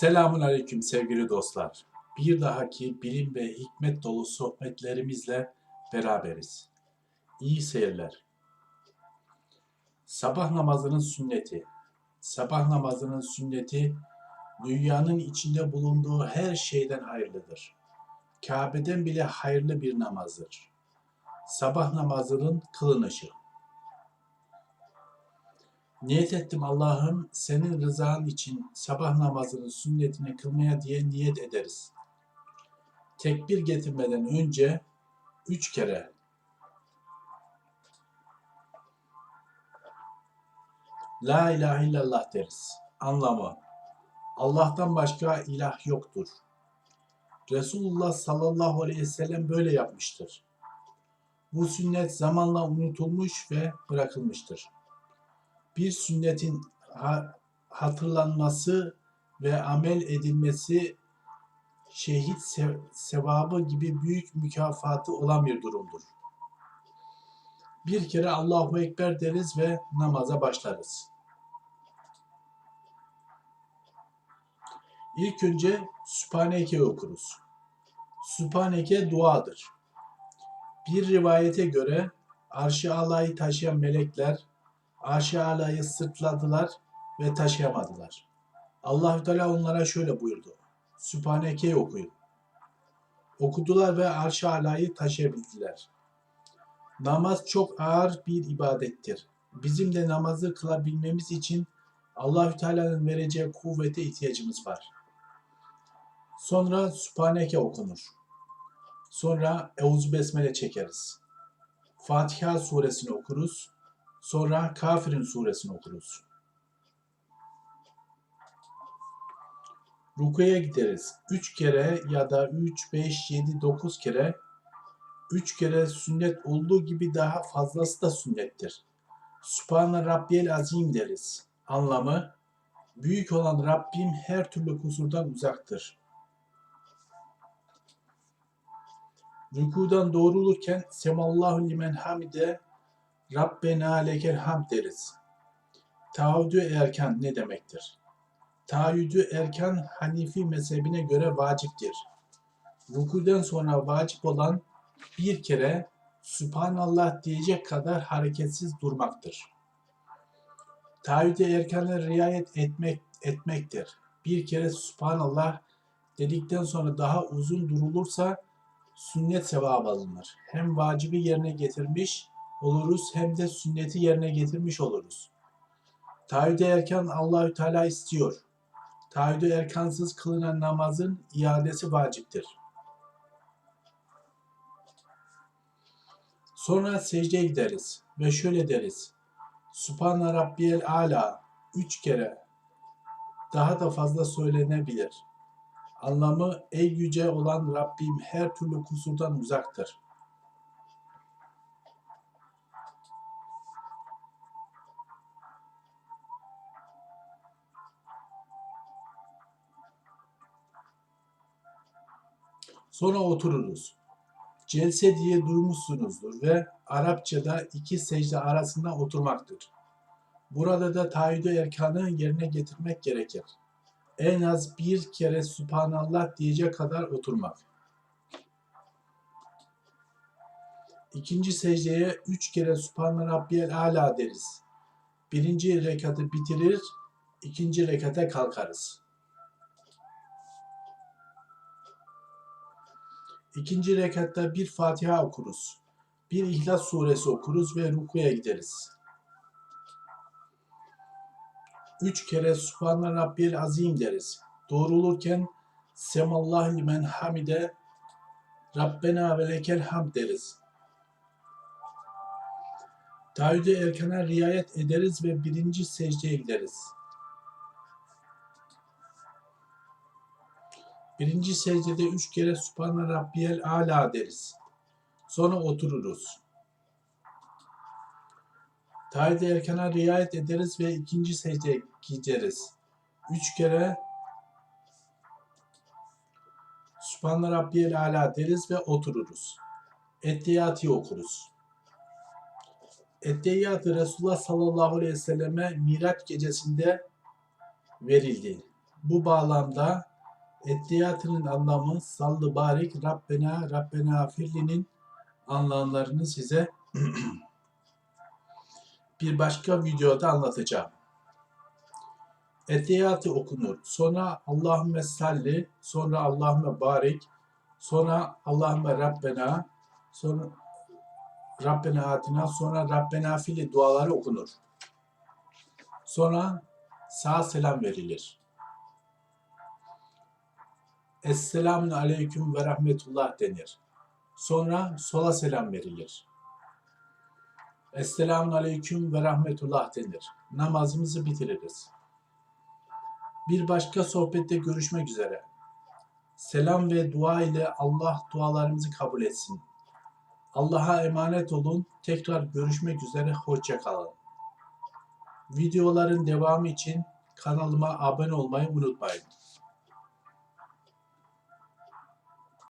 Selamun Aleyküm sevgili dostlar. Bir dahaki bilim ve hikmet dolu sohbetlerimizle beraberiz. İyi seyirler. Sabah namazının sünneti. Sabah namazının sünneti dünyanın içinde bulunduğu her şeyden hayırlıdır. Kabe'den bile hayırlı bir namazdır. Sabah namazının kılınışı. Niyet ettim Allah'ım senin rızan için sabah namazının sünnetini kılmaya diye niyet ederiz. Tekbir getirmeden önce üç kere La ilahe illallah deriz. Anlamı Allah'tan başka ilah yoktur. Resulullah sallallahu aleyhi ve sellem böyle yapmıştır. Bu sünnet zamanla unutulmuş ve bırakılmıştır bir sünnetin ha- hatırlanması ve amel edilmesi şehit se- sevabı gibi büyük mükafatı olan bir durumdur. Bir kere Allahu Ekber deriz ve namaza başlarız. İlk önce Sübhaneke okuruz. Sübhaneke duadır. Bir rivayete göre arş-ı alayı taşıyan melekler aşağılayı sırtladılar ve taşıyamadılar. Allahü Teala onlara şöyle buyurdu. Sübhaneke'yi okuyun. Okudular ve arş-ı alayı taşıyabildiler. Namaz çok ağır bir ibadettir. Bizim de namazı kılabilmemiz için Allahü Teala'nın vereceği kuvvete ihtiyacımız var. Sonra Sübhaneke okunur. Sonra Euzu Besmele çekeriz. Fatiha suresini okuruz. Sonra Kafirin suresini okuruz. Rukuya gideriz. 3 kere ya da 3, 5, 7, 9 kere 3 kere sünnet olduğu gibi daha fazlası da sünnettir. Sübhane Rabbiyel Azim deriz. Anlamı büyük olan Rabbim her türlü kusurdan uzaktır. Rükudan doğrulurken Semallahu limen hamide Rabbena lekel hamd deriz. Taahhüdü erken ne demektir? Taahhüdü erken Hanifi mezhebine göre vaciptir. Rükûden sonra vacip olan bir kere Sübhanallah diyecek kadar hareketsiz durmaktır. Taahhüdü erkenle riayet etmek, etmektir. Bir kere Sübhanallah dedikten sonra daha uzun durulursa sünnet sevabı alınır. Hem vacibi yerine getirmiş oluruz hem de sünneti yerine getirmiş oluruz. Taahhüde erken Allahü Teala istiyor. Taahhüde erkansız kılınan namazın iadesi vaciptir. Sonra secdeye gideriz ve şöyle deriz. Subhane Rabbiyel Ala üç kere daha da fazla söylenebilir. Anlamı ey yüce olan Rabbim her türlü kusurdan uzaktır. Sonra otururuz. Celse diye duymuşsunuzdur ve Arapçada iki secde arasında oturmaktır. Burada da taahhüdü erkanı yerine getirmek gerekir. En az bir kere Subhanallah diyecek kadar oturmak. İkinci secdeye üç kere Subhan Rabbiyel Ala deriz. Birinci rekatı bitirir, ikinci rekata kalkarız. İkinci rekatta bir Fatiha okuruz. Bir İhlas suresi okuruz ve rukuya gideriz. Üç kere Subhane Rabbiyel Azim deriz. Doğrulurken Semallah limen hamide Rabbena ve lekel hamd deriz. Taahhüde erkene riayet ederiz ve birinci secdeye gideriz. Birinci secdede üç kere Subhane Rabbiyel Ala deriz. Sonra otururuz. Taahhüde erkene riayet ederiz ve ikinci secdeye gideriz. Üç kere Subhane Rabbiyel Ala deriz ve otururuz. Ettehiyatı okuruz. Ettehiyatı Resulullah sallallahu aleyhi ve selleme Miraç gecesinde verildi. Bu bağlamda Ettiyatının anlamı sallı barik Rabbena Rabbena firlinin anlamlarını size bir başka videoda anlatacağım. Ettiyatı okunur. Sonra Allahümme salli, sonra Allahümme barik, sonra Allahümme Rabbena, sonra Rabbena atina, sonra Rabbena fili duaları okunur. Sonra sağ selam verilir. Esselamun aleyküm ve rahmetullah denir. Sonra sola selam verilir. Esselamun aleyküm ve rahmetullah denir. Namazımızı bitiririz. Bir başka sohbette görüşmek üzere. Selam ve dua ile Allah dualarımızı kabul etsin. Allah'a emanet olun. Tekrar görüşmek üzere. Hoşça kalın. Videoların devamı için kanalıma abone olmayı unutmayın.